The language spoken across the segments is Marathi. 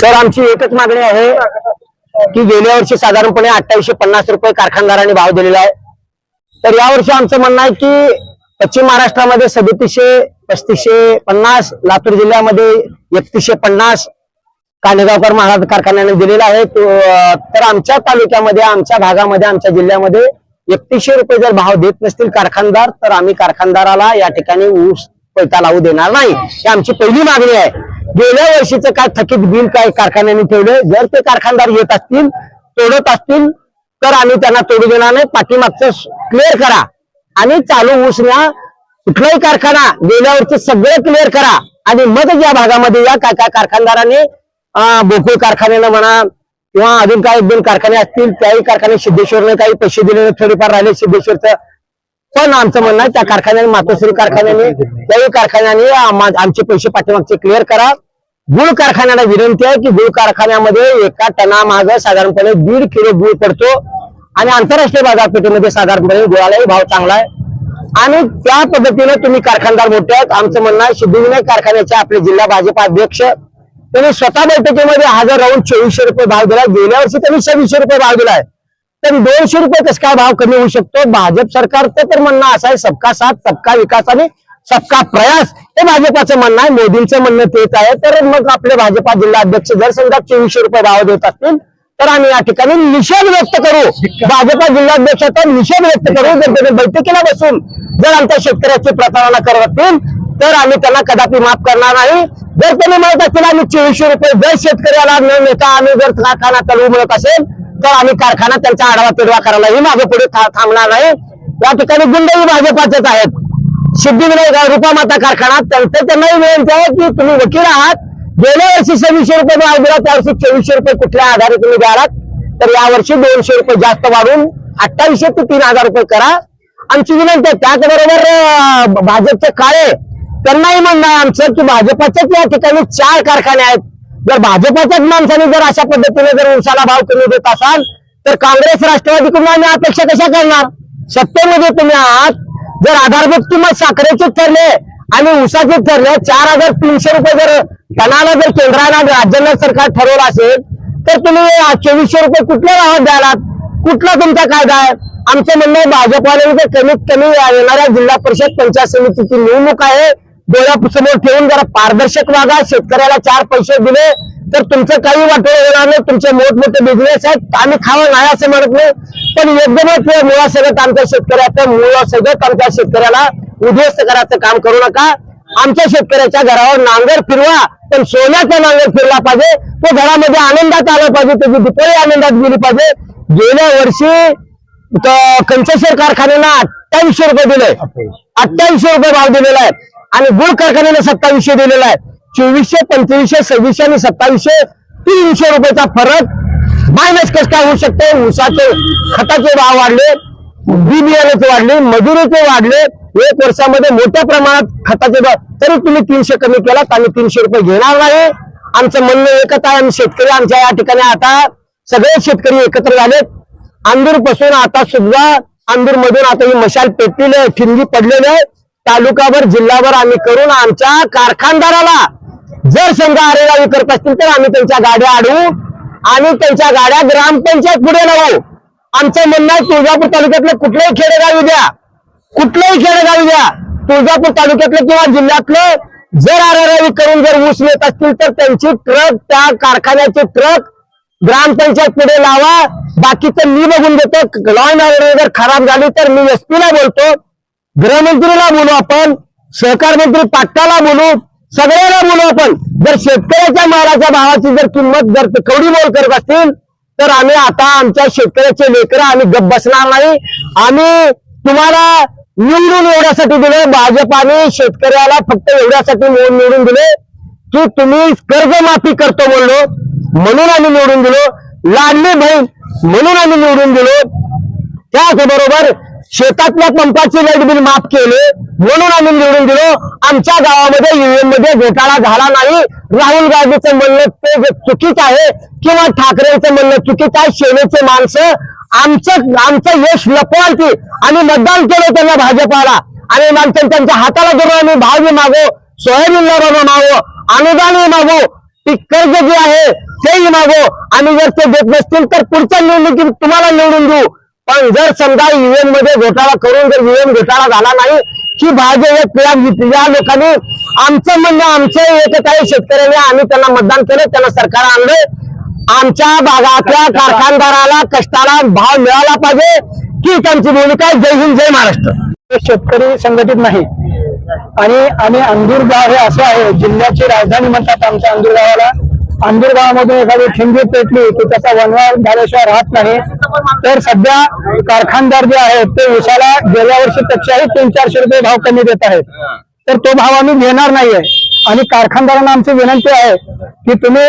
सर आमची एकच मागणी आहे की गेल्या वर्षी साधारणपणे अठ्ठावीसशे पन्नास रुपये कारखानदारांनी भाव दिलेला आहे. तर यावर्षी आमचं म्हणणं आहे की पश्चिम महाराष्ट्रामध्ये सदतीसशे पस्तीसशे पन्नास लातूर जिल्ह्यामध्ये एकतीसशे पन्नास कानेगावकर महाराज कारखान्याने दिलेला आहे. तर आमच्या तालुक्यामध्ये आमच्या भागामध्ये आमच्या जिल्ह्यामध्ये एकतीसशे रुपये जर भाव देत नसतील कारखानदार तर आम्ही कारखानदाराला या ठिकाणी ऊस पैसा लावू देणार नाही. ही आमची पहिली मागणी आहे. गेल्या वर्षीचं काय थकीत बिल काय कारखान्याने ठेवले जर ते कारखानदार येत असतील तोडत असतील तर आम्ही त्यांना तोडू देणार नाही. पाठीमागचं क्लिअर करा. आणि चालू ऊस न्या. कुठलाही कारखाना गेल्या वर्षी सगळं क्लिअर करा. आणि मग या भागामध्ये या काय काय कारखानदारांनी बोकुळ कारखान्यानं म्हणा किंवा अजून काही दोन कारखाने असतील त्याही कारखाने सिद्धेश्वरने काही पैसे दिलेले थोडेफार राहिले. सिद्धेश्वरचं पण आमचं म्हणणं आहे त्या कारखान्याने मातोश्री कारखान्याने त्याही कारखान्याने आमचे पैसे पाठीमागचे क्लिअर करा. गुळ कारखान्याला विनंती आहे की गुळ कारखान्यामध्ये एका टनामाग साधारणपणे दीड किलो गुळ पडतो. आणि आंतरराष्ट्रीय बाजारपेठेमध्ये साधारणपणे गुळालाही भाव चांगला आहे. आणि त्या पद्धतीने तुम्ही कारखानदार मोठे आहेत. आमचं म्हणणं आहे सिद्धिविनायक कारखान्याचे आपले जिल्हा भाजपा अध्यक्ष त्यांनी स्वतः बैठकीमध्ये हजर राहून चोवीसशे रुपये भाव दिला गेल्या वर्षी त्यांनी सव्वीसशे रुपये भाव दिलाय. तर दोनशे रुपये कसं काय भाव कमी होऊ शकतो? भाजप सरकारचं तर म्हणणं असं आहे सबका साथ सबका विकास आणि सबका प्रयास. हे भाजपाचं म्हणणं आहे मोदींचं म्हणणं तेच आहे. तर मग आपले भाजपा जिल्हा अध्यक्ष जर समजा चोवीसशे रुपये भाव देत असतील तर आम्ही या ठिकाणी निषेध व्यक्त करू. भाजपा जिल्हाध्यक्षाचा निषेध व्यक्त करू. जर त्याने बैठकीला बसून जर आमच्या शेतकऱ्याची प्रतारणा करत असतील तर आम्ही त्यांना कदापि माफ करणार नाही. जर त्यांनी म्हणत असतील आम्ही चोवीसशे रुपये जर शेतकऱ्याला न नेता आम्ही जर कारखाना चालवू म्हणत असेल तर आम्ही कारखाना त्यांचा आढावा पेढवा करायलाही मागे पुढे थांबणार नाही. या ठिकाणी गुंडही भाजपाचेच आहेत. सिद्धिविनायक रूपामाता कारखाना त्यांचं त्यांनाही विनंती आहे की तुम्ही वकील आहात. गेल्या वर्षी सव्वीसशे रुपये भाव दिला त्या वर्षी चोवीसशे रुपये कुठल्या आधारे तुम्ही द्यालात? तर यावर्षी दोनशे रुपये जास्त वाढून अठ्ठावीसशे ते तीन हजार रुपये करा. आमची विनंती आहे त्याचबरोबर भाजपचे काळे त्यांनाही म्हणणं आहे आमचं की भाजपाच्याच या ठिकाणी चार कारखाने आहेत. जर भाजपाच्याच माणसाने जर अशा पद्धतीने जर उसाला भाव कमी देत असाल तर काँग्रेस राष्ट्रवादीकडून आम्ही अपेक्षा कशा करणार? सत्तेमध्ये तुम्ही आहात. जर आधारभूत किंमत साखरेचे ठरले आणि उसाचे ठरले चार हजार तीनशे रुपये जर टनाला जर केंद्राला राज्यांना सरकार ठरवलं असेल तर तुम्ही चोवीसशे रुपये कुठल्या भावात द्यायला कुठला तुमचा कायदा आहे? आमचं म्हणणं आहे कमीत कमी येणाऱ्या जिल्हा परिषद पंचायत समितीची निवडणूक आहे. डोळ्यासमोर ठेवून जरा पारदर्शक वागा शेतकऱ्याला चार पैसे दिले तर तुमचं काही वाटोळ होणार नाही तुमचे मोठमोठे बिझनेस आहेत आम्ही खावं नाही असं म्हणत नाही पण एकदमच हे मुळासगत आमच्या शेतकऱ्याचं मुळासगत आमच्या शेतकऱ्याला उद्ध्वस्त करायचं काम करू नका. आमच्या शेतकऱ्याच्या घरावर नांगर फिरवा पण सोन्याचा नांगर फिरला पाहिजे तो घरामध्ये आनंदात आला पाहिजे त्याची दिपाळी आनंदात गेली पाहिजे. गेल्या वर्षी कंचेश्वर कारखान्याला अठ्ठावीसशे रुपये दिले. अठ्ठावीसशे रुपये भाव दिलेला आहे. आणि गुळ कारखान्याने सत्तावीसशे दिलेला आहे. चोवीसशे पंचवीसशे सव्वीसशे आणि सत्तावीसशे तीनशे रुपयाचा फरक मायनस कस काय होऊ शकते? उसाचे खताचे भाव वाढले बी बियाण्याचे वाढले मजुरीचे वाढले. एक वर्षामध्ये मोठ्या प्रमाणात खताचे भाव तरी तुम्ही तीनशे कमी केलात आम्ही तीनशे रुपये घेणार नाही. आमचं म्हणणं एकच आहे आम्ही शेतकरी आमच्या या ठिकाणी आता सगळे शेतकरी एकत्र झालेत. आंदूरपासून आता सुद्धा अंदूर मधून आता ही मशाल पेटलेली आहे ठिणगी पडलेली आहे. तालुकाभर जिल्हाभर आम्ही करून आमच्या कारखानदाराला जर समजा अरेरावी करत असतील तर आम्ही त्यांच्या गाड्या अडवू आणि त्यांच्या गाड्या ग्रामपंचायत पुढे लावू. आमचं म्हणणं आहे तुळजापूर तालुक्यातलं कुठलंही खेडेगावी द्या. कुठलंही खेडेगावी द्या. तुळजापूर तालुक्यातलं किंवा जिल्ह्यातलं जर अरेरावी करून जर ऊस येत असतील तर त्यांची ट्रक त्या कारखान्याचे ट्रक ग्रामपंचायत पुढे लावा. बाकीचं मी बघून देतो. लॉ अँड ऑर्डर जर खराब झाली तर मी एस ला बोलतो. गृहमंत्रीला बोलू आपण सहकार मंत्री पाटलाला बोलू सगळ्यांना बोलू आपण. जर शेतकऱ्याच्या मालाच्या भावाची जर किंमत जर कवडी मोल करत असतील तर आम्ही आता आमच्या शेतकऱ्याचे लेकर आम्ही गप बसणार नाही. आम्ही तुम्हाला निवडून एवढ्यासाठी दिले भाजपाने शेतकऱ्याला फक्त एवढ्यासाठी निवडून निवडून दिले की तुम्ही कर्जमाफी करतो बोललो म्हणून आम्ही निवडून दिलो. लाडली बहीण म्हणून आम्ही निवडून दिलो. त्याचबरोबर शेतातल्या पंपाचे लाइट बिल माफ केले. म्हणून आम्ही निवडून दिलो. आमच्या गावामध्ये युएनमध्ये घोटाळा झाला नाही. राहुल गांधीचं म्हणणं ते चुकीचं आहे किंवा ठाकरेंचं म्हणणं चुकीचं आहे सेनेचे माणसं आमचं आमचं यश लपवायची आम्ही मतदान केलं त्यांना भाजपाला. आणि आमच्या त्यांच्या हाताला धरून आम्ही भाव मागो सोयाबीनला मागो अनुदानही मागो ती कर्ज जे आहे तेही मागो. आम्ही जर ते देत नसतील तर पुढच्या निवडणुकीत तुम्हाला निवडून देऊ. पण जर समजा ईव्हीएममध्ये घोटाळा करून जर ईव्हीएम घोटाळा झाला नाही की भाजप हे पिढ्या या लोकांनी आमचं म्हणणं आमचं एक काही शेतकऱ्यांनी आम्ही त्यांना मतदान केलं त्यांना सरकार आणलं. आमच्या भागातल्या कारखानदाराला कष्टाला भाव मिळाला पाहिजे की त्यांची भूमिका आहे. जय हिंद जय महाराष्ट्र. शेतकरी संघटित नाही. आणि आणि अंदूर गाव हे असं आहे जिल्ह्याची राजधानी म्हणतात आमच्या अंदूर गावाला. अंदूर गावामधून एखादी ठिंगी पेटली की त्याचा वनवार झाल्याशिवाय राहत नाही. तर सध्या कारखानदार जे आहेत ते उसाला गेल्या वर्षीपेक्षाही तीन चारशे रुपये भाव कमी देत आहेत. तर तो भाव आम्ही घेणार नाहीये. आणि कारखानदारांना आमची विनंती आहे की तुम्ही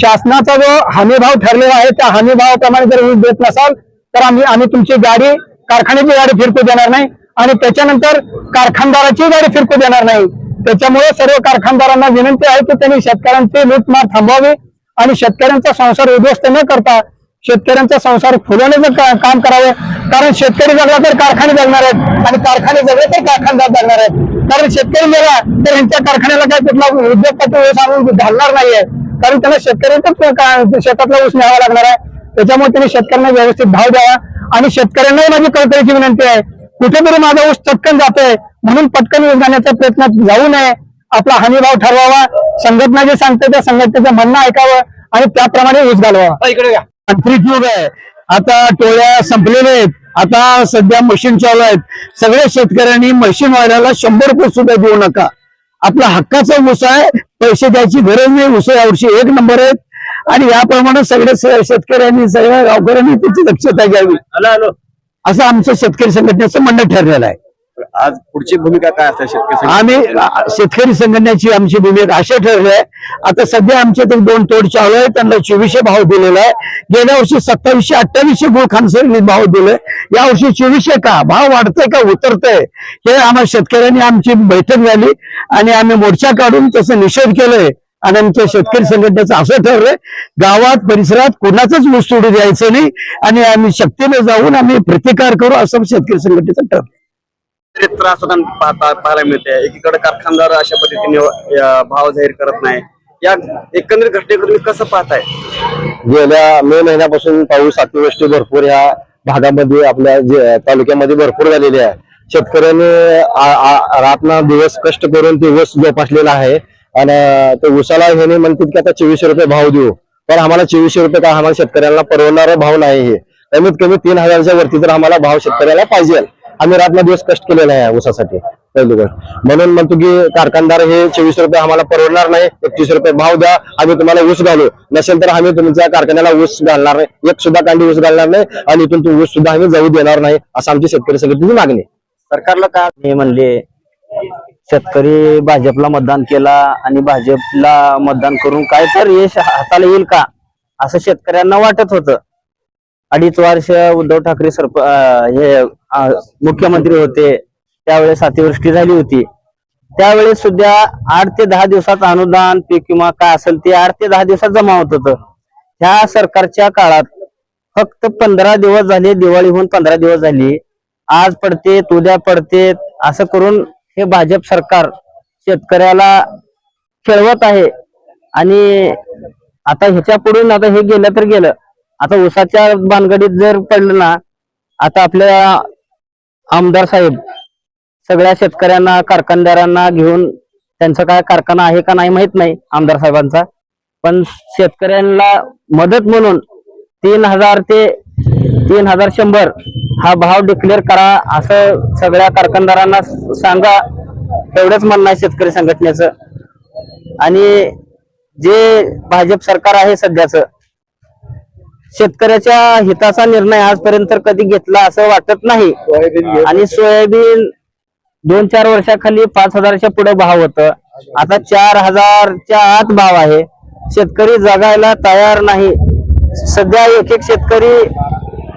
शासनाचा जो हमी भाव ठरलेला आहे त्या हमी भावाप्रमाणे जर वीज देत नसाल तर आम्ही आम्ही तुमची गाडी कारखान्याची गाडी फिरकू देणार नाही. आणि त्याच्यानंतर कारखानदाराची गाडी फिरकू देणार नाही. त्याच्यामुळे सर्व कारखानदारांना विनंती आहे की त्यांनी शेतकऱ्यांची लूटमार थांबवावी आणि शेतकऱ्यांचा संसार उद्ध्वस्त न करता शेतकऱ्यांचा संसार फुलवण्याचं काम करावे. कारण शेतकरी जगला तर कारखाने जगणार आहेत आणि कारखाने जगले तर कारखानदार जगणार आहेत. कारण शेतकरी गेला तर यांच्या कारखान्याला काय कुठला उद्योगपती ऊस आणून घालणार नाहीये. कारण त्यांना शेतकऱ्यांचाच शेतातला ऊस न्यावा लागणार आहे. त्याच्यामुळे त्यांनी शेतकऱ्यांना व्यवस्थित भाव द्यावा. आणि शेतकऱ्यांनाही माझी कळकळीची विनंती आहे कुठेतरी माझा ऊस चटकन जातोय. म्हणून पटकन ऊस जाण्याच्या प्रयत्नात जाऊ नये. आपला हमी भाव ठरवावा. संघटना जे सांगते त्या संघटनेचं म्हणणं ऐकावं आणि त्याप्रमाणे ऊस घालवावा. इकडे घ्या तांत्रिक युग आहे आता टोळ्या संपलेल्या आहेत. आता सध्या मशीन चालू आहेत. सगळ्या शेतकऱ्यांनी मशीन वाल्याला शंभर रुपये सुद्धा देऊ नका. आपला हक्काचा ऊस आहे. पैसे द्यायची गरज नाही. ऊस यावर्षी एक नंबर आहेत. आणि याप्रमाणे सगळ्या शेतकऱ्यांनी सगळ्या गावकऱ्यांनी त्याची दक्षता घ्यावी. हॅलो हॅलो असं आमचं शेतकरी संघटनेचं म्हणणं ठरलेलं आहे. आज पुढची भूमिका काय असते शेतकरी? आम्ही शेतकरी संघटनेची आमची भूमिका अशा ठरली आहे. आता सध्या आमच्या ते दोन तोड चालू आहे त्यांना चोवीसशे भाव दिलेला आहे. गेल्या वर्षी सत्तावीसशे अठ्ठावीसशे गुळ खानसरीने भाव दिले. या वर्षी चोवीसशे का? भाव वाढतंय का? उतरतंय. हे आम्हाला शेतकऱ्यांनी आमची बैठक झाली आणि आम्ही मोर्चा काढून त्याचा निषेध केलोय. आणि आमच्या शेतकरी संघटनेचं असं ठरलंय गावात परिसरात कुणाचाच ऊस सोडू द्यायचं नाही आणि आम्ही शक्तीने जाऊन आम्ही प्रतिकार करू असं शेतकरी संघटनेचं ठरलं तरी त्रास पाहायला मिळते एकीकडे कारखानदार अशा पद्धतीने भाव जाहीर करत नाही. या एकंदरीत घटनेकडे तुम्ही कसं पाहताय? गेल्या मे महिन्यापासून पाऊस अतिवृष्टी भरपूर या भागामध्ये आपल्या जे- तालुक्यामध्ये भरपूर झालेली आहे. शेतकऱ्यांनी रातना दिवस कष्ट करून ते ऊस जोपासलेला आहे. आणि ते ऊसाला ह्याने म्हणतात की आता चोवीसशे रुपये भाव देऊ. पण आम्हाला चोवीसशे रुपये काय आम्हाला शेतकऱ्यांना परवडणारा भाव नाही हे. कमीत कमी तीन हजारच्या वरती तर आम्हाला भाव शेतकऱ्याला पाहिजे. आम्ही रातना दिवस कष्ट केलेला आहे या ऊसासाठी. पहिली गोष्ट. म्हणून म्हणतो की कारखानदार हे चोवीस रुपये आम्हाला परवडणार नाही. एकतीस रुपये भाव द्या. आम्ही तुम्हाला ऊस घालू. नसेल तर आम्ही तुमच्या कारखान्याला ऊस घालणार नाही. एक सुद्धा कांडी ऊस घालणार नाही. आणि इथून तो ऊस सुद्धा आम्ही जाऊ देणार नाही. असं आमची शेतकरी संघटनेची मागणी. सरकारला काय हे म्हणले शेतकरी भाजपला मतदान केला आणि भाजपला मतदान करून काय तर यश हाताला येईल का? असं शेतकऱ्यांना वाटत होतं. अडीच वर्ष उद्धव ठाकरे सरप हे मुख्यमंत्री होते. त्यावेळेस अतिवृष्टी झाली होती. त्यावेळेस सुद्धा आठ ते दहा दिवसात अनुदान पीक विमा काय असेल ते आठ ते दहा दिवसात जमा होत होतं. ह्या सरकारच्या काळात फक्त पंधरा दिवस झाले दिवाळी होऊन पंधरा दिवस झाली. आज पडते उद्या पडते असं करून हे भाजप सरकार शेतकऱ्याला खेळवत आहे. आणि आता ह्याच्या पुढून आता हे गेलं तर गेलं. आता उसाच्या भानगडीत जर पडलं ना आता आपल्या आमदार साहेब सगळ्या शेतकऱ्यांना कारखानदारांना घेऊन त्यांचा काय कारखाना आहे का नाही माहीत नाही आमदार साहेबांचा. पण शेतकऱ्यांना मदत म्हणून तीन हजार ते तीन हजार शंभर हा भाव डिक्लेअर करा. असं सगळ्या कारखानदारांना सांगा. एवढंच म्हणणं आहे शेतकरी संघटनेचं. आणि जे भाजप सरकार आहे सध्याचं शेतकऱ्याच्या हिताचा निर्णय आजपर्यंत कधी घेतला असं वाटत नाही. आणि सोयाबीन दोन चार वर्षाखाली पाच हजारच्या पुढे भाव होत. आता चार हजारच्या आत भाव आहे. शेतकरी जगायला तयार नाही. सध्या एक एक शेतकरी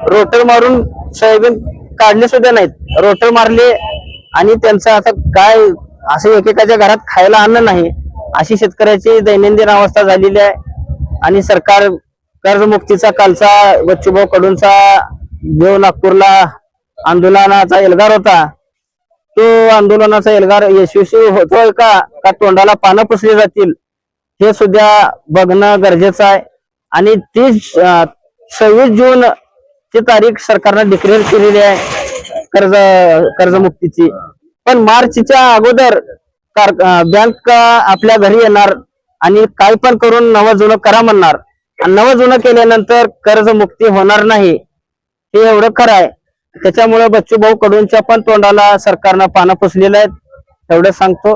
रोटर मारून सोयाबीन काढले सुद्धा नाहीत. रोटर मारले आणि त्यांचं आता काय असं एकेकाच्या घरात खायला अन्न नाही अशी शेतकऱ्याची दैनंदिन अवस्था झालेली आहे. आणि सरकार कर्जमुक्तीचा कालचा बच्चूभाऊ कडूंचा देव नागपूरला आंदोलनाचा एल्गार होता. तो आंदोलनाचा एल्गार यशस्वी होतोय का का तोंडाला पानं पुसली जातील हे सुद्धा बघणं गरजेचं आहे. आणि तीस सव्वीस जून ची तारीख सरकारनं डिक्लेअर केलेली आहे कर्ज कर्जमुक्तीची. पण मार्चच्या अगोदर बँक आपल्या घरी येणार आणि काय पण करून नवं जुनं करा म्हणणार. आणि नवं जुनं केल्यानंतर कर्जमुक्ती होणार नाही हे एवढं खरं आहे. त्याच्यामुळे बच्चू भाऊ कडूंच्या पण तोंडाला सरकारनं पानं पुसलेलं आहेत. एवढं सांगतो.